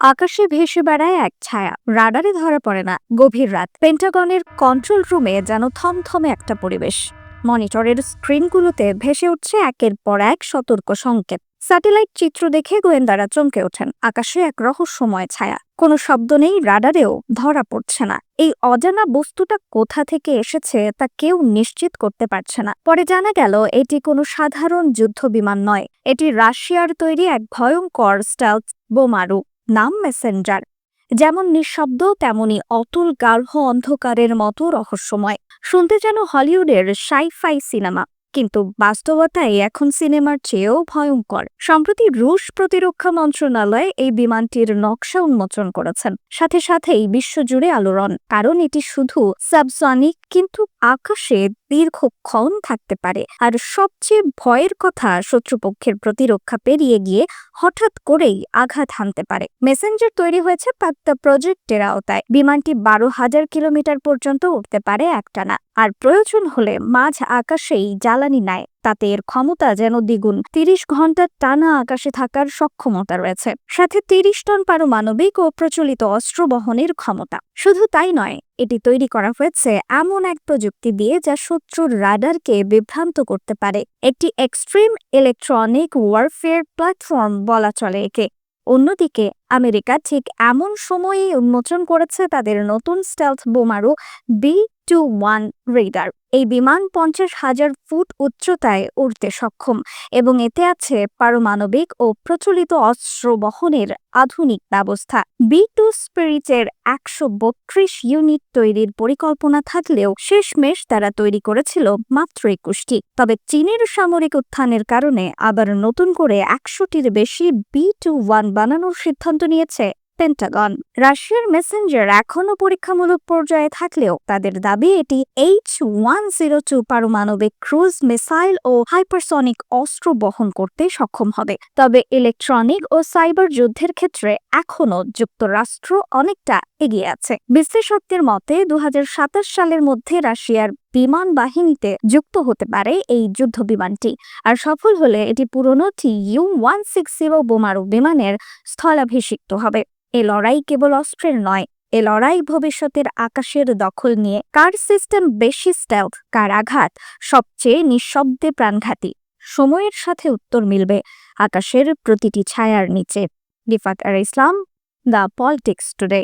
আকাশে ভেসে বেড়ায় এক ছায়া। রাডারে ধরা পড়ে না। গভীর রাত। পেন্টাগনের কন্ট্রোল রুমে যেন থমথমে একটা পরিবেশ। মনিটরের স্ক্রিনগুলোতে ভেসে উঠছে একের পর এক সতর্ক সংকেত। স্যাটেলাইট চিত্র দেখে গোয়েন্দারা চমকে ওঠেন। আকাশে এক রহস্যময় ছায়া। কোনো শব্দ নেই, রাডারেও ধরা পড়ছে না। এই অজানা বস্তুটা কোথা থেকে এসেছে তা কেউ নিশ্চিত করতে পারছে না। পরে জানা গেল, এটি কোনো সাধারণ যুদ্ধ বিমান নয়। এটি রাশিয়ার তৈরি এক ভয়ঙ্কর স্টেলথ বোমারু। নাম মেসেঞ্জার। যেমন নিঃশব্দ, তেমনি অতুল গার্হ অন্ধকারের মতো রহস্যময়। শুনতে যেন হলিউডের সাইফাই সিনেমা। কিন্তু বাস্তবতায় এখন সিনেমার চেয়েও ভয়ঙ্কর। সম্প্রতি রুশ প্রতিরক্ষা মন্ত্রণালয় এই বিমানটির নকশা উন্মোচন করেছেন। সাথে সাথেই বিশ্বজুড়ে আলোড়ন, কারণ এটি শুধু সাবসনিক কিন্তু আকাশে দীর্ঘক্ষণ থাকতে পারে। আর সবচেয়ে ভয়ের কথা শত্রুপক্ষের প্রতিরক্ষা পেরিয়ে গিয়ে হঠাৎ করেই আঘাত হানতে পারে। মেসেঞ্জার তৈরি হয়েছে পাত্তা প্রজেক্টের আওতায়। বিমানটি বারো হাজার কিলোমিটার পর্যন্ত উঠতে পারে একটানা। আর প্রয়োজন হলে মাঝ আকাশেই জ্বালানি নেয়। তাতে এর ক্ষমতা যেন দ্বিগুণ। তিরিশ ঘণ্টা টানা আকাশে থাকার সক্ষমতা রয়েছে। সাথে তিরিশ টন পারমাণবিক ও প্রচলিত অস্ত্র বহনের ক্ষমতা। শুধু তাই নয়, এটি তৈরি করা হয়েছে এমন এক প্রযুক্তি দিয়ে যা শত্রুর রাডারকে বিভ্রান্ত করতে পারে। একটি এক্সট্রিম ইলেকট্রনিক ওয়ারফেয়ার প্ল্যাটফর্ম বলা চলে একে। অন্যদিকে, আমেরিকা ঠিক এমন সময়েই উন্মোচন করেছে তাদের নতুন স্টেলথ বোমারু বি টু ওয়ান রেডার। এই বিমান পঞ্চাশ হাজার ফুট উচ্চতায় উড়তে সক্ষম এবং এতে আছে পারমাণবিক ও প্রচলিত অস্ত্র বহনের আধুনিক ব্যবস্থা। বি টু স্পিরিটের একশো বত্রিশ ইউনিট তৈরির পরিকল্পনা থাকলেও শেষমেশ তারা তৈরি করেছিল মাত্র একুশটি। তবে চীনের সামরিক উত্থানের কারণে আবার নতুন করে একশোটির বেশি বি টু ওয়ান বানানোর সিদ্ধান্ত নিয়েছে পেন্টাগন রাশিয়ার মেসেঞ্জার এখনও পরীক্ষামূলক পর্যায়ে থাকলেও তাদের দাবি এটি এইচ ওয়ান জিরো টু পারমাণবিক ক্রুজ মিসাইল ও হাইপারসনিক অস্ত্র বহন করতে সক্ষম হবে। তবে ইলেকট্রনিক ও সাইবার যুদ্ধের ক্ষেত্রে এখনও যুক্তরাষ্ট্র অনেকটা এগিয়ে আছে। বিশ্লেষকদের মতে দু হাজার সাতাশ সালের মধ্যে রাশিয়ার বিমান বাহিনীতে যুক্ত হতে পারে এই যুদ্ধ বিমানটি আর সফল হলে এটি পুরনো T U one six zero বোমারু বিমানের স্থলাভিষিক্ত হবে। এ লড়াই কেবল অস্ত্রের নয়, এ লড়াই ভবিষ্যতের আকাশের দখল নিয়ে। কার সিস্টেম বেশি স্টেলথ, কার আঘাত সবচেয়ে নিঃশব্দে প্রাণঘাতী? সময়ের সাথে উত্তর মিলবে আকাশের প্রতিটি ছায়ার নিচে। রিফাত আর ইসলাম, দ্য পলিটিক্স টুডে।